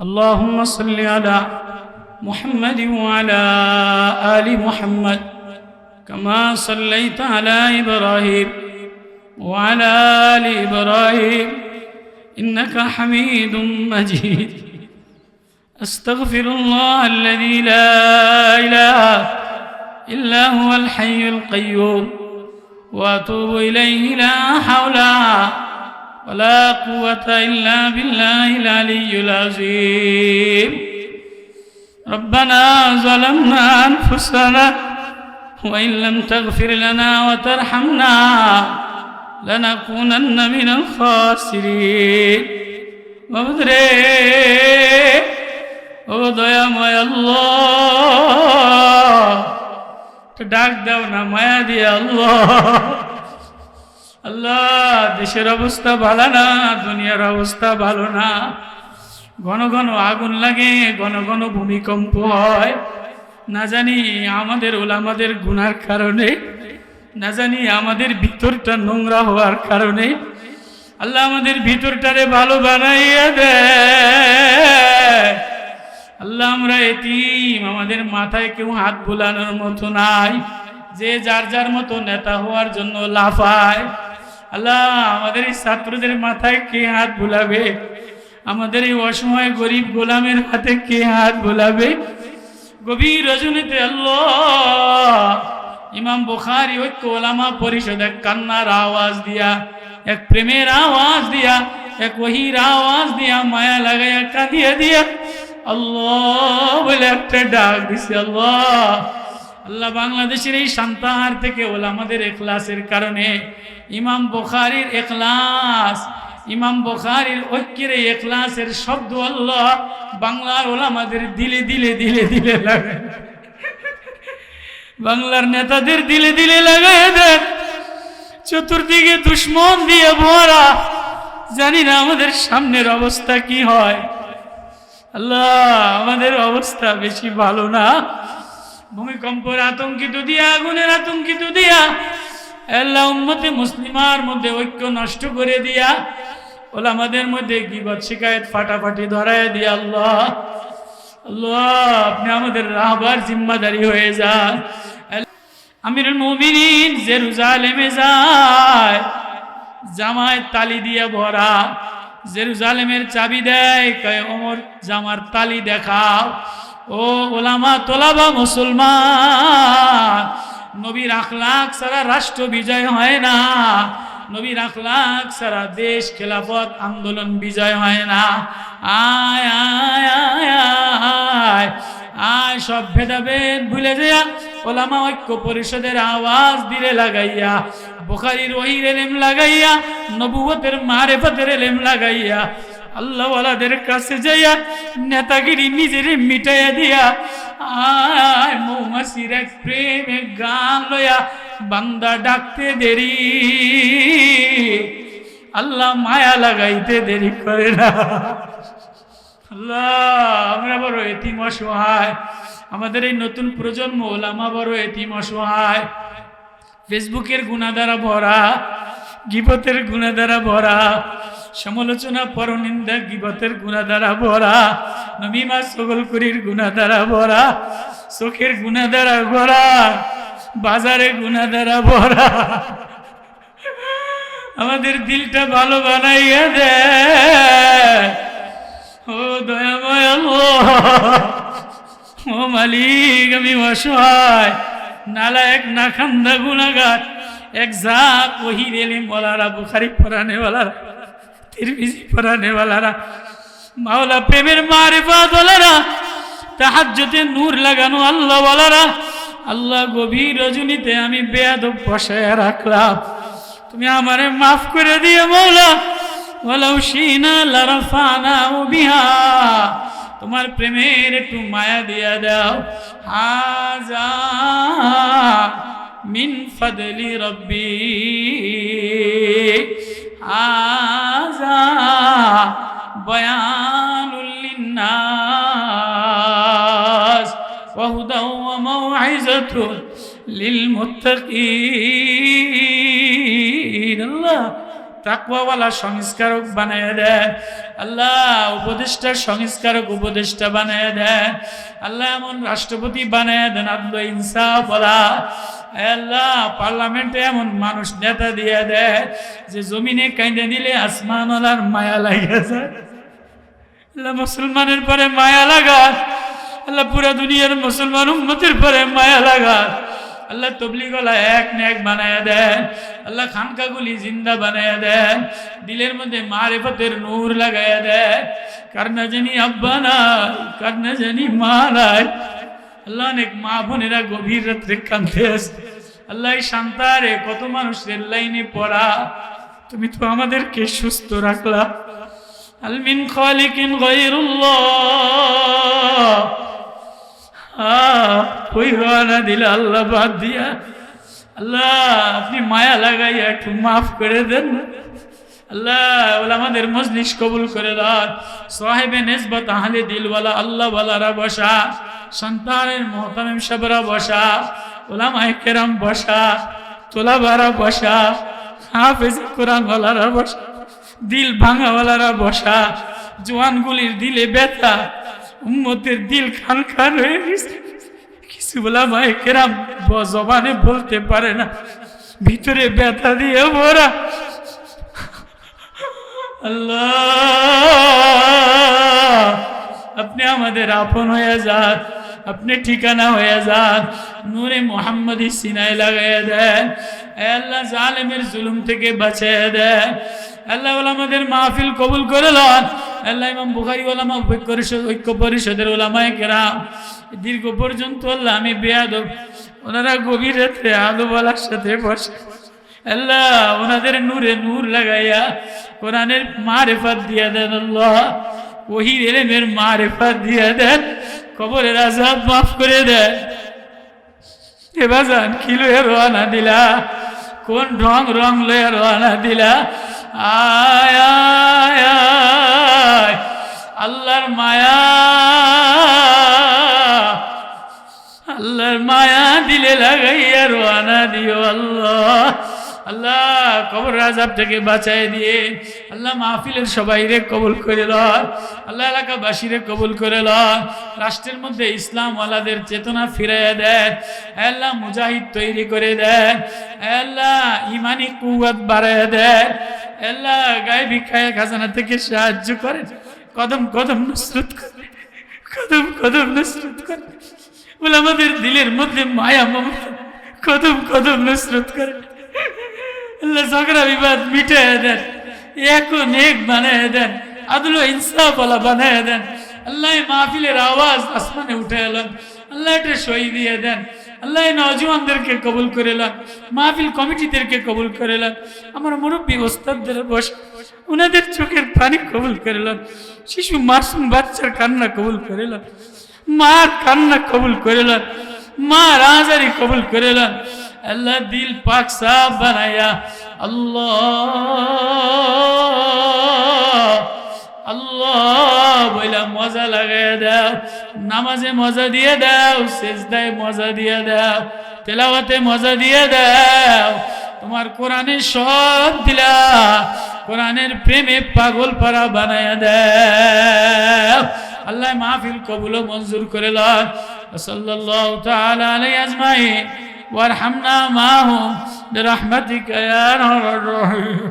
اللهم صل على محمد وعلى آل محمد كما صليت على إبراهيم وعلى آل إبراهيم إنك حميد مجيد. أستغفر الله الذي لا إله إلا هو الحي القيوم وأتوب إليه لا حول ولا قوة إلا بالله العلي العظيم ربنا ظلمنا أنفسنا وإن لم تغفر لنا وترحمنا لنكونن من الخاسرين وبدري ও দয়াময় আল্লাহ একটু ডাক দাও না মায়া দিয়ে আল্লাহ আল্লাহ, দেশের অবস্থা ভালো না, দুনিয়ার অবস্থা ভালো না। ঘন ঘন আগুন লাগে, ঘন ঘন ভূমিকম্প হয়। না জানি আমাদের ওলামাদের গুনার কারণে, না জানি আমাদের ভিতরটা নোংরা হওয়ার কারণে, আল্লাহ আমাদের ভিতরটারে ভালো বানাইয়া দেয় আল্লাহ আমরা এতিম, আমাদের মাথায় কেউ হাত বুলানোর মতো নাই। যে যার যার মতো নেতা হওয়ার জন্য লাফায়। আল্লাহ, আমাদের এই ছাত্রদের মাথায় কে হাত বুলাবে? আমাদের এই অসময় গরিব গোলামের হাতে কে হাত বুলাবে? গভীর রজনীতে আল্লাহ, ইমাম বুখারি, ঐক্য ওলামা পরিষদ এক কান্নার আওয়াজ দিয়া, এক প্রেমের আওয়াজ দিয়া, এক ওহির আওয়াজ দিয়া মায়া লাগাইয়া কাঁদিয়া দিয়া আল্লাহ বলে একটা ডাক দিছে, আল্লাহ। আল্লাহ বাংলাদেশের এই সান্তাহার থেকে ওলামাদের এখলাসের কারণে ইমাম বুখারির এখলাস, ইমাম বুখারির ঐক্যের এই এখলাসের শব্দ আল্লাহ বাংলার ওলামাদের দিলে দিলে দিলে দিলে লাগে। বাংলার নেতাদের দিলে দিলে লাগাই দেন চতুর্দিকে দুশ্মন দিয়ে ভরা, জানি না আমাদের সামনের অবস্থা কি হয়। আল্লাহ, আমাদের অবস্থা বেশি ভালো না। ভূমিকম্পের আতঙ্কিত দিয়া, আগুনের আতঙ্কিত দিয়া, আল্লাহ উম্মতে মুসলিমার মধ্যে ঐক্য নষ্ট করে দিয়া, ওলামাদের মধ্যে গিবত শিকায়ত ফাটাফাটি ধরায় দিয়া, আল্লাহ আল্লাহ, আপনি আমাদের রাহবার জিম্মাদারি হয়ে যান। আমির মুমিনিন জেরুজালেমে যায় জামায় তালি দিয়ে ভরা, জেরুজালেমের চাবি দেয়, কয়, ওমর, জামার তালি দেখাও। ও ওলামা, তোলাবা মুসলমান, নবীর আখলাক সারা রাষ্ট্র বিজয় হয় না। নবীর আখলাক সারা দেশ খেলাফত আন্দোলন বিজয় হয় না। আয় আয় আয় আয় আয়, সব ভেদাভেদ ভুলে যায় ওলামা ঐক্য পরিষদের আওয়াজ দিলে লাগাইয়া, বোখারির ওহির এলেম লাগাইয়া নবুয়তের মারেফতের এলেম লাগাইয়া আল্লাহওয়ালাদের কাছে যাইয়া নেতাগিরি নিজের মিটাইয়া দিয়া, আয় মৌমাছির এক প্রেম গান লয়া বান্দা ডাকতে দেরি। আল্লাহ মায়া লাগাইতে দেরি করে না। আল্লাহ, আমরা বড় এতিম অসহায়। আমাদের এই নতুন প্রজন্ম ওলামা বড় এতিম অসহায়। ফেসবুকের গুণা দ্বারা ভরা, গিবতের গুণা দ্বারা ভরা। সমালোচনা পরনিন্দা গিবতের গুণা দ্বারা ভরা নমিমা সগলকুরির গুণা দ্বারা ভরা। চোখের গুণা দ্বারা ভরা। বাজারে গুণা দ্বারা ভরা। আমাদের দিলটা ভালো বানাইয়া দে। ও দয়াময় ও মালিক, আমি অসহায়। নালা এক না খান্দা গুনাগার এক জাক ওহি রেলে বলারা বুখারি পরানে বলারা তিরমিজি পরানে বলারা মাওলা প্রেমের মারিফাত বলারা তাহাজ্জতে নূর লাগানো আল্লাহ বলারা আল্লাহ গভীর রজনীতে আমি বেয়াদব বসায় রাখলাম। তুমি আমারে মাফ করে দিয়ে মৌলা ওয়ালাউ শিনা লারাফানা বিহা তোমার প্রেমের একটু মায়া দিয়া দাও। হাজা মিন ফদলি রব্বি। আজা আল্লাহ সংস্কারক বানিয়ে দেন আল্লাহ উপদেষ্টার সংস্কারক উপদেষ্টা বানিয়ে দেন আল্লাহ এমন রাষ্ট্রপতি বানায় দেন আদল ইনসাফওয়ালা আল্লাহ পার্লামেন্টে এমন মানুষ নেতা দিয়ে দেয় যে জমিনে কাইন্দে দিলে আসমান মায়া লাগিয়ে যায়। আল্লাহ মুসলমানের পরে মায়া লাগা আল্লাহ পুরা দুনিয়ার মুসলমান উম্মতের পরে মায়া লাগা আল্লাহ তবলিগলা এক নেক বানায় দেন। আল্লাহ খানকাগুলি জিন্দা বানায় দেন। দিলের মধ্যে মারেফতের নূর লাগায় দেন। কার জানি আব্বা নাই, কার জানি মা নাই। আল্লাহ অনেক মা বোনেরা গভীর রাত্রে কান্দে আসে। আল্লাহ শান্তারে কত মানুষ রেল লাইনে পড়া। তুমি তো আমাদেরকে সুস্থ রাখলা। আলমিন খালিকিন গইরুল্লাহ ওই হওয়া দিলে আল্লাহ বাদ দিয়া। আল্লাহ, আপনি মায়া লাগাইয়া একটু মাফ করে দেন। না আল্লাহ আমাদের মজলিস কবুল করে দান সাহেবে নেসবত আহলে দিলওয়ালা আল্লাহ ওয়ালারা বসা। সন্তানের মোহতামিম সাবরা বসা। ওলামায়ে কেরাম বসা। তোলাবারা বসা। হাফেজ কোরআন ওয়ালারা বসা। দিল ভাঙাওয়ালারা বসা। জোয়ানগুলির দিলে ব্যথা। উম্মতের দিল খান খান হয়ে গেছে। কিছু বলা মায়ে কেরাম জবানে বলতে পারে না। ভিতরে ব্যথা দিয়ে ভরা। আল্লাহ। আপনি আমাদের আপন হয়ে যান, আপনি ঠিকানা হয়ে যান, নূরে মোহাম্মদী সিনাই লাগাইয়া দেন। আল্লাহ জালেমের জুলুম থেকে বাঁচিয়ে দেন। আল্লাহ আমাদের মাহফিল কবুল করে লন। আল্লাহ ইমাম বুখারি ওলামা ঐক্য পরিষদের ওলামায় কেরাম। দীর্ঘ পর্যন্ত আল্লাহ আমি বেয়াদব। ওনারা গভীর রাত্রে আলো বলার সাথে বসে। আল্লাহ, ওনাদের নূরে নূর লাগাইয়া কোরআনের মারেফাত দিয়া দেন আল্লাহ। ওহির এলেমের মারেফাত দিয়া দেন, কবরের আজাব মাফ করে দেন। এবার যান কি রওনা দিলা? কোন রং রং লয়ে রওনা দিলা? আয় আল্লাহর মায়া। আল্লাহর মায়া দিলে লাগাইয়া রোয়ানা দিও আল্লাহ। আল্লাহ কবর রাজাব থেকে বাঁচাই দিয়ে আল্লাহ মাহফিলের সবাই রে কবুল করে লন আল্লাহ এলাকাবাসীরে কবুল করে লন রাষ্ট্রের মধ্যে ইসলাম ওয়ালাদের চেতনা ফিরাইয়া দেন আল্লাহ মুজাহিদ তৈরি করে দেন আল্লাহ ইমানি কুয়াত বাড়ায় দেন আল্লাহ গায়ে ভিক্ষায় খাজানা থেকে সাহায্য করে, কদম কদম নুসরত করে, কদম কদম নুসরত করে বলে আমাদের দিলের মধ্যে মায়া মমতা, কদম কদম নুসরত করে। ঝগড়া বিবাদ মিটায় দেন। এখন এক বানায় দেন। আদুল ইনসাফ আলা বানায় দেন। আল্লাহ মাহফিলের আওয়াজ আসমানে উঠে এলেন। আল্লাহ এটা সই দিয়ে দেন। আল্লাহ নজওয়ানদেরকে কবুল করে এলেন। মাহফিল কমিটিদেরকে কবুল করে এলেন। আমার মুরব্বী ওস্তাদদের বস ওনাদের চোখের পানি কবুল করে এলেন। শিশু মাসুম বাচ্চার কান্না কবুল করে এলেন। মার কান্না কবুল করিলেন মা রাজারি কবুল করিলেন আল্লাহ দিল পাক সাফ বানাইয়া আল্লাহ আল্লাহ বইলা মজা লাগাই দাও, নামাজে মজা দিয়ে দাও, সেজদায় মজা দিয়ে দাও, তেলাওয়াতে মজা দিয়ে দাও। তোমার কোরআনের সব দিলা, কোরআনের প্রেমে পাগল পারা বানায় দাও। আল্লাহ মাহফিল কবুল মঞ্জুর করে লন। সাল্লাল্লাহু তাআলা আজমাইন। وارحمنا معهم برحمتك يا ارحم الراحمين